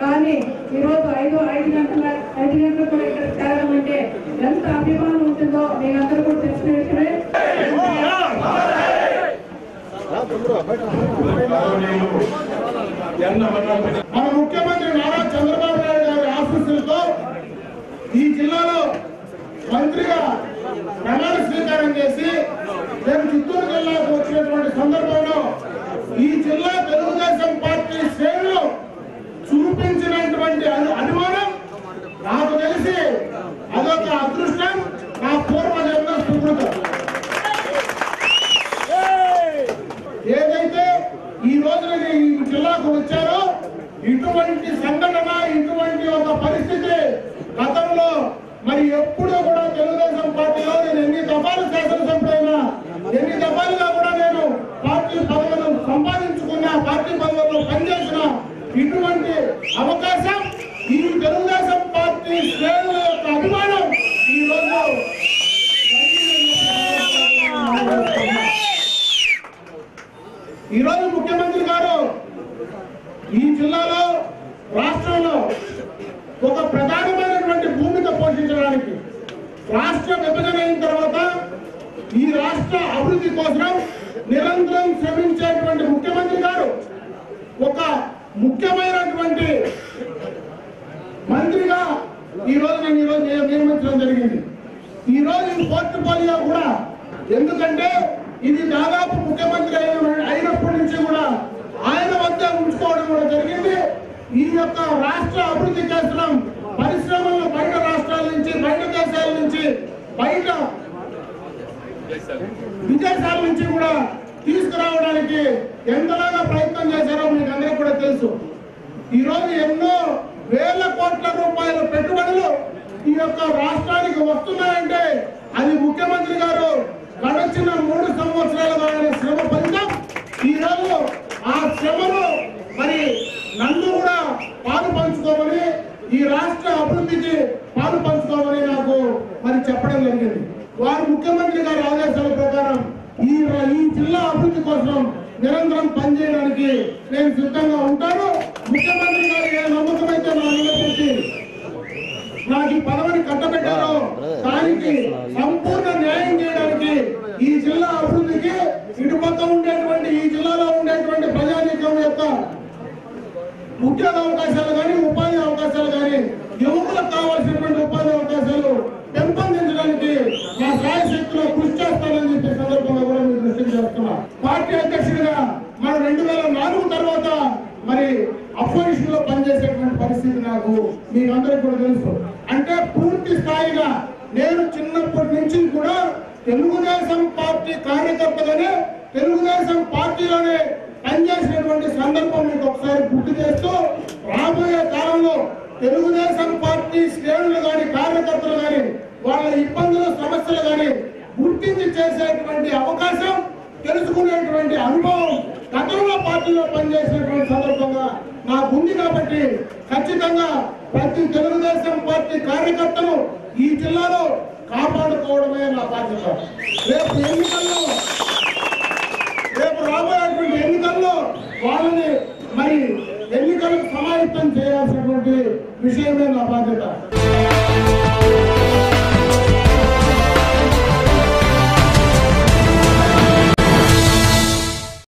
కానీ ఈరోజు ఐదు ఐదు గంటల ఐదు గంటలకు కూడా ఇక్కడ చేరడం అంటే ఎంత అభిమానం ఉంటుందో మీరందరూ కూడా తెలిసిన విషయమే మన ముఖ్యమంత్రి నారా చంద్రబాబు నాయుడు గారి ఆశీస్సులతో ఈ జిల్లాలో మంత్రిగా ప్రమాణ స్వీకారం చేసి నేను చిత్తూరు జిల్లాకు వచ్చినటువంటి సందర్భం ఈ జిల్లా తెలుగుదేశం పార్టీ శ్రేణులు చూపించినటువంటి అను- అనుమానం నాకు తెలిసి అదొక అదృష్టం నా పూర్వజన్మ సుకృతం ఏదైతే ఈ రోజున ఈ జిల్లాకు వచ్చారో ఇటువంటి సంఘటన ఇటువంటి ఒక పరిస్థితి గతంలో మరి ఎప్పుడూ కూడా తెలుగుదేశం పార్టీలో నేను ఎన్ని దఫాలు శాసనసభ్యుడైనా ఎన్ని దఫాలుగా కూడా నేను పార్టీ పదవులను సంపాదించుకున్న పార్టీ పదవుల్లో పనిచేసిన ఇటువంటి అవకాశం ఈ తెలుగుదేశం పార్టీ శ్రేణుల యొక్క అభిమానం ఈ రోజు ఈరోజు ముఖ్యమంత్రి గారు ఈ జిల్లాలో రాష్ట్రంలో ఒక ప్రధానమైనటువంటి భూమిక పోషించడానికి రాష్ట్ర విభజన అయిన తర్వాత ఈ రాష్ట్ర అభివృద్ధి కోసం నిరంతరం శ్రమించేటువంటి ముఖ్యమంత్రి గారు ఒక ముఖ్యమైనటువంటి మంత్రిగా ఈ నేను ఈ రోజు నియమించడం జరిగింది. ఈ రోజు ఈ పోర్ట్ఫోలియో కూడా ఎందుకంటే ఇది దాదాపు ముఖ్యమంత్రి అయిన అయినప్పటి నుంచి కూడా ఆయన వద్ద ఉంచుకోవడం కూడా జరిగింది. ఈ యొక్క రాష్ట్ర అభివృద్ధి చేస్తున్నాం. పరిశ్రమలు బయట రాష్ట్రాల నుంచి బయట దేశాల నుంచి బయట విదేశాల నుంచి కూడా తీసుకురావడానికి ఎంతలాగా ప్రయత్నం చేశారో మీకు అందరికీ కూడా తెలుసు. ఈ రోజు ఎన్నో వేల కోట్ల రూపాయల పెట్టుబడులు ఈ యొక్క రాష్ట్రానికి వస్తున్నాయంటే అది ముఖ్యమంత్రి గారు గడచిన మూడు సంవత్సరాలుగా ఆయన శ్రమ ఫలితం. ఈ రోజు ఆ శ్రమను మరి నన్ను కూడా పాలు పంచుకోమని ఈ రాష్ట్ర అభివృద్ధికి పాలు పంచుకోమని నాకు మరి చెప్పడం జరిగింది. వారు ముఖ్యమంత్రి గారి ఆదేశాల ప్రకారం ఈ ఈ జిల్లా అభివృద్ధి కోసం నిరంతరం పనిచేయడానికి నేను సిద్ధంగా ఉంటాను. ముఖ్యమంత్రి గారు ఏ నమ్మకం అయితే నా నిలబెట్టి నాకు ఈ పదవిని కట్టబెట్టారో దానికి సంపూర్ణ న్యాయం చేయడానికి ఈ జిల్లా అభివృద్ధికి ఇటుపక్క ఉండేటువంటి ఈ జిల్లాలో ఉండేటువంటి ప్రజానీకం యొక్క ఉద్యోగ అవకాశాలు కానీ ఉపాధి అవకాశాలు కానీ యువకులకు కావాల్సినటువంటి ఉపాధి అవకాశాలు పెంపొందించడానికి నా సాయ శక్తిలో కృషి చేస్తానని చెప్పే సందర్భంగా కూడా మీకు దృష్టికి చేస్తున్నా పార్టీ అధ్యక్షుడిగా మనం రెండు వేల నాలుగు తర్వాత మరి అపోజిషన్లో పనిచేసేటువంటి పరిస్థితి నాకు మీకు అందరికి కూడా తెలుసు. అంటే పూర్తి స్థాయిగా నేను చిన్నప్పటి నుంచి కూడా తెలుగుదేశం పార్టీ కార్యకర్తగానే తెలుగుదేశం పార్టీలోనే పనిచేసినటువంటి సందర్భం మీకు ఒకసారి గుర్తు చేస్తూ రాబోయే కాలంలో తెలుగుదేశం పార్టీ శ్రేణులు కానీ కార్యకర్తలు కానీ వాళ్ళ ఇబ్బందులు సమస్యలు కానీ గుర్తించి చేసేటువంటి అవకాశం తెలుసుకునేటువంటి అనుభవం గతంలో పార్టీలో పనిచేసినటువంటి సందర్భంగా నా ఉంది కాబట్టి ఖచ్చితంగా ప్రతి తెలుగుదేశం పార్టీ కార్యకర్తను ఈ జిల్లాలో కాపాడుకోవడమే నా బాధ్యత. రేపు ఎన్నికల్లో రేపు రాబోయేటువంటి ఎన్నికల్లో వాళ్ళని మరి ఎన్నికలకు సమాయత్తం చేయాల్సినటువంటి విషయమే నా బాధ్యత.